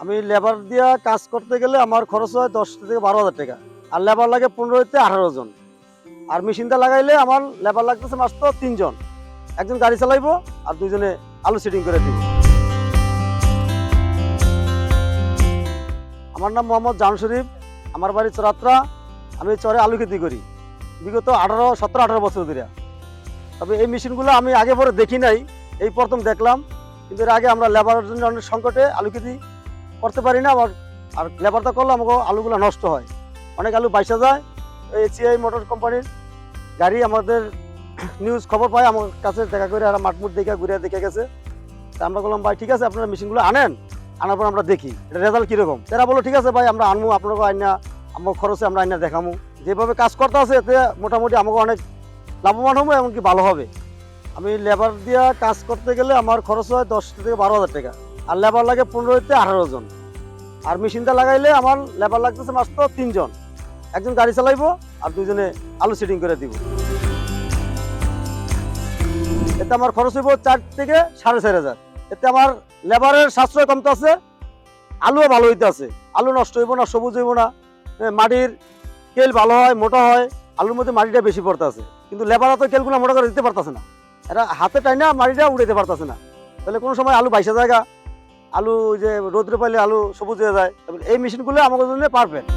আমি লেবার দিয়ে কাজ করতে গেলে আমার খরচ হয় দশ থেকে বারো হাজার টাকা। আর লেবার লাগে পনেরো থেকে আঠারো জন। আর মেশিনটা লাগাইলে আমার লেবার লাগতেছে মাত্র তিনজন একজন গাড়ি চালাইবো আর দুজনে আলু সেটিং করে দিব। আমার নাম মোহাম্মদ জাহান শরীফ, আমার বাড়ি চরাত্রা। আমি চরে আলু খেতি করি। বিগত আঠারো, সতেরো, আঠারো বছর ধরে। তবে এই মেশিনগুলো আমি আগে পরে দেখি নাই। এই প্রথম দেখলাম। কিন্তু এর আগে আমরা লেবারের জন্য অনেক সংকটে আলু খেতি করতে পারি না, আবার আর লেবারটা করলে আমাকে আলুগুলো নষ্ট হয়। অনেক আলু বাইসা যায়, এই সিআই মোটর কোম্পানির গাড়ি আমাদের নিউজ খবর পায়, আমার কাছে দেখা করে আর মাঠমুট দেখে ঘুরে দেখে গেছে। তা আমরা বললাম, ভাই, ঠিক আছে, আপনারা মেশিনগুলো আনেন, আনার পর আমরা দেখি, এটা রেজাল্ট কীরকম? তারা বলল, ঠিক আছে, ভাই, আমরা আনব আপনাকে আইনা আমার খরচে আমরা আইনা দেখামু। যেভাবে কাজ করতে আছে, এতে মোটামুটি আমাকে অনেক লাভবান হব, এমনকি ভালো হবে। আমি লেবার দিয়ে কাজ করতে গেলে আমার খরচ হয় দশ থেকে বারো হাজার টাকা। আর লেবার লাগে পনেরো থেকে আঠারো জন। আর মেশিনটা লাগাইলে আমার লেবার লাগতেছে মাত্র তিনজন। একজন গাড়ি চালাইবো আর দুজনে আলু সেটিং করে দিব। এতে আমার খরচ হইব চার থেকে সাড়ে চার হাজার। এতে আমার লেবারের সাশ্রয় কমতে আছে, আলুও ভালো হইতে আছে। আলু নষ্ট হইব না, সবুজ হইব না। মাটির কেল ভালো হয়, মোটা হয়, আলুর মধ্যে মাটিটা বেশি পড়তে আছে। কিন্তু লেবাররা তো কেলগুলো মোটা করে দিতে পারতেছে না। এরা হাতে টাইনা মাটিটা উড়াইতে পারতেছে না। তাহলে কোনো সময় আলু বাইশা জায়গা আলু যে রোদ্রে পাইলে আলু সবুজ হয়ে যায় এই মেশিনগুলো আমাদের জন্য পারফেক্ট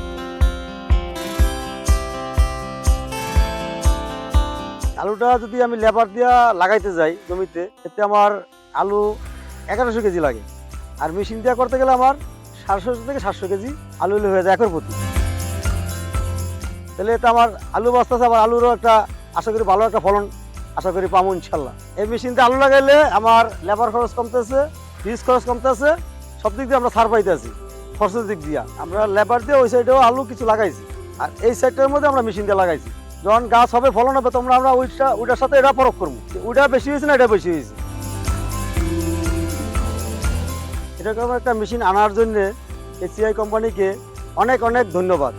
আলুটা যদি আমি লেবার দিয়া লাগাইতে যাই জমিতে, এতে আমার আলু এগারোশো কেজি লাগে। আর মেশিন দিয়া করতে গেলে আমার সাতশো থেকে সাতশো কেজি আলু হয়ে যায় একর প্রতি। তাহলে এটা আমার আলু বাঁচতেছে আমার আলুরও একটা আশা করি ভালো একটা ফলন আশা করি পাবো ইনশাল্লাহ। এই মেশিনতে আলু লাগাইলে আমার লেবার খরচ কমতেছে বীজ খরচ কমতেছে, সব দিক দিয়ে আমরা সার পাইতেছি, খরচের দিক দিয়া। আমরা লেবার দিয়ে ওই সাইডেও আলু কিছু লাগাইছি, আর এই সাইডটার মধ্যে আমরা মেশিন দিয়ে লাগাইছি। যখন গাছ হবে, ফলন হবে তোমরা আমরা ওইটা, ওইটার সাথে এটা পরখ করব। ওইটা বেশি হয়েছে না এটা বেশি হয়েছে। এরকম একটা মেশিন আনার জন্যে এসিআই কোম্পানিকে অনেক অনেক ধন্যবাদ।